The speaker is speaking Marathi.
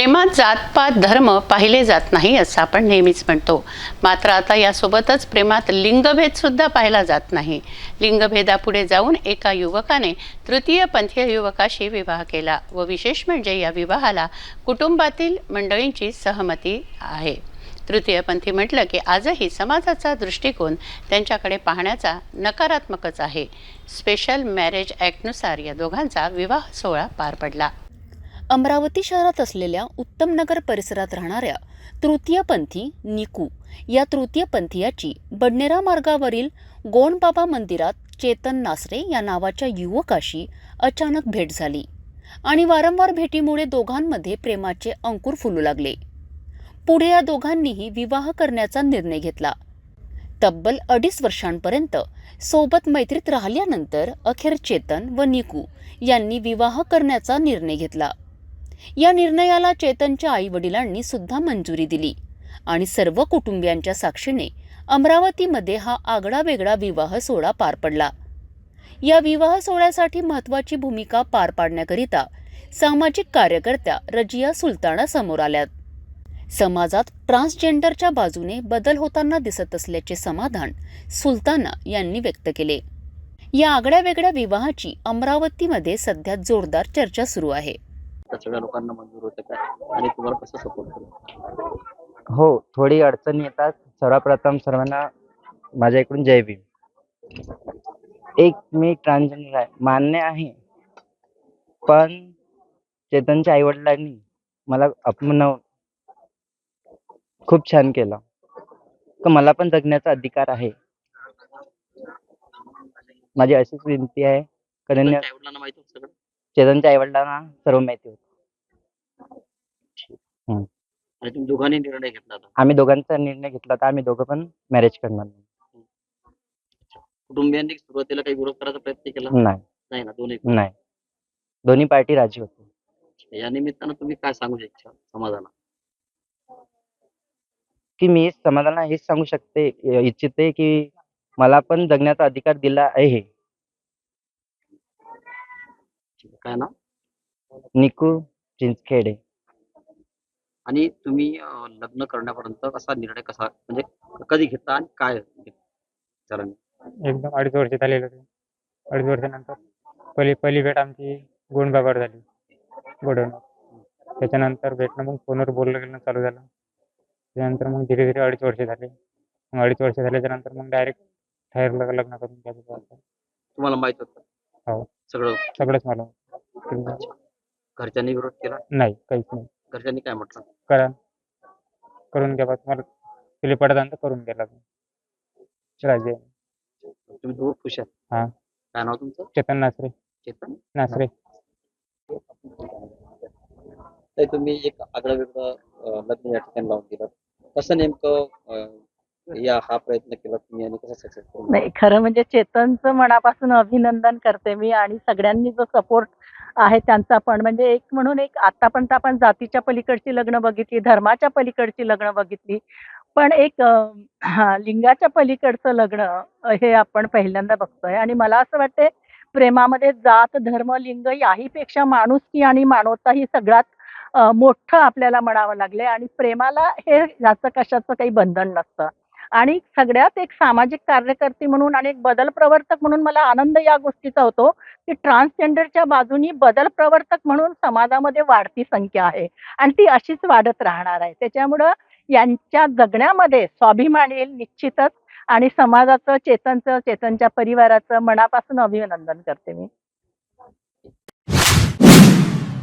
प्रेमात जातपात धर्म पाहिले जात नाही असं आपण नेहमीच म्हणतो. मात्र आता यासोबतच प्रेमात लिंगभेद सुद्धा पाहिला जात नाही. लिंगभेदापुढे जाऊन एका युवकाने तृतीय पंथीय युवकाशी विवाह केला व विशेष म्हणजे या विवाहाला कुटुंबातील मंडळींची सहमती आहे. तृतीयपंथी म्हटलं की आजही समाजाचा दृष्टिकोन त्यांच्याकडे पाहण्याचा नकारात्मकच आहे. स्पेशल मॅरेज ॲक्टनुसार या दोघांचा विवाह सोहळा पार पडला. अमरावती शहरात असलेल्या उत्तमनगर परिसरात राहणाऱ्या तृतीयपंथी निकू या तृतीयपंथीयाची बडनेरा मार्गावरील गोंडबाबा मंदिरात चेतन नासरे या नावाच्या युवकाशी अचानक भेट झाली आणि वारंवार भेटीमुळे दोघांमध्ये प्रेमाचे अंकुर फुलू लागले. पुढे या दोघांनीही विवाह करण्याचा निर्णय घेतला. तब्बल अडीच वर्षांपर्यंत सोबत मैत्रीत राहिल्यानंतर अखेर चेतन व निकू यांनी विवाह करण्याचा निर्णय घेतला. या निर्णयाला चेतनच्या आई वडिलांनी सुद्धा मंजुरी दिली. आणि सर्व कुटुंबियांच्या साक्षीने अमरावतीमध्ये हा आगळा वेगळा विवाह सोहळा पार पडला. या विवाह सोहळ्यासाठी महत्वाची भूमिका पार पाडण्याकरिता सामाजिक कार्यकर्त्या रजिया सुलताना समोर आल्यात. समाजात ट्रान्सजेंडरच्या बाजूने बदल होताना दिसत असल्याचे समाधान सुलताना यांनी व्यक्त केले. या आगळ्या वेगळ्या विवाहाची अमरावतीमध्ये सध्या जोरदार चर्चा सुरू आहे. त्या सगळ्या लोकांना मंजूर होतं काय आणि तुम्हाला कसं सपोर्ट करू? हो थोडी अडचण येतात. सर्वप्रथम सर्वांना माझ्या इकडून जय भीम. एक मी ट्रान्सजेंडर आहे. मान्य आहे. पण चेतनच्या आई वडिलांनी मला अपमानवून खूप छान केलं. का मला पण जगण्याचा अधिकार आहे. माझी अशीच विनंती आहे. का होतं चेतनच्या आई वडिलांना सर्व माहिती होतं. आणि तुम्ही दोघांनी निर्णय घेतला होता? आम्ही दोघांचा निर्णय घेतला तर आम्ही दोघं पण मॅरेज करणार नाही. कुटुंबियांनी सुरुवातीला काही विरोध करायचा प्रयत्न केला? नाही. नाही ना दोन्ही नाही. दोन्ही पार्टी राजी होते. या निमित्तानं तुम्ही काय सांगू शकता समाजाला? की मी समाजाला हेच सांगू शकते इच्छिते की मला पण जगण्याचा अधिकार दिला आहे. काय ना निकू चिंचखेडे. आणि तुम्ही अं, लग्न करण्यापर्यंत कसा निर्णय कसा म्हणजे कधी घेतला आणि काय झालं? एकदम अडीच वर्ष झालेलं होते. अडीच वर्षानंतर पहिली पहिली भेट आमची गोंडबाबावर झाली. गोडवून त्याच्यानंतर भेटणं मग फोनवर बोलणं गेलं चालू झालं. त्यानंतर मग धीरे धीरे अडीच वर्ष झाले. मग अडीच वर्ष झाल्याच्यानंतर मग डायरेक्ट ठरलं लग्न करून घ्यायचं असं. तुम्हाला माहीत होतं? हो. सगळं? सगळंच मला माहिती. घरच्यांनी विरोध केला? नाही काहीच नाही. घरच्यांनी काय म्हटलं? करा. करून घ्या बा तुम्हाला तुला पडत करून घ्या लग्न राजे. तुम्ही दोघं खुश आहात? हा. काय नाव तुमचं? चेतन नासरे. चेतन? नासरे. तर तुम्ही एक आगळं वेगळं अं, लग्न या ठिकाणी लावून दिलं. कसं नेमकं अं, या हा प्रयत्न केला तुम्ही आणि कसं सक्सेसफुल नाही खरं म्हणजे चेतनचं मनापासून अभिनंदन करते मी आणि सगळ्यांनी जो सपोर्ट आहे त्यांचा पण. म्हणजे एक म्हणून एक आतापर्यंत आपण जातीच्या पलीकडची लग्न बघितली धर्माच्या पलीकडची लग्न बघितली. पण एक हा, लिंगाच्या पलीकडचं लग्न हे आपण पहिल्यांदा बघतोय. आणि मला असं वाटतंय प्रेमामध्ये जात धर्म लिंग याहीपेक्षा माणुसकी आणि मानवता ही सगळ्यात मोठं आपल्याला म्हणावं लागले आणि प्रेमाला हे याचं कशाचं काही बंधन नसतं. आणि सगळ्यात एक सामाजिक कार्यकर्ती म्हणून आणि एक बदल प्रवर्तक म्हणून मला आनंद या गोष्टीचा होतो की ट्रान्सजेंडरच्या बाजूनी बदल प्रवर्तक म्हणून समाजामध्ये वाढती संख्या आहे. आणि ती अशीच वाढत राहणार आहे. त्याच्यामुळं यांच्या जगण्यामध्ये स्वाभिमान येईल निश्चितच. आणि समाजाचं चेतनचं चेतनच्या परिवाराचं मनापासून अभिनंदन करते मी.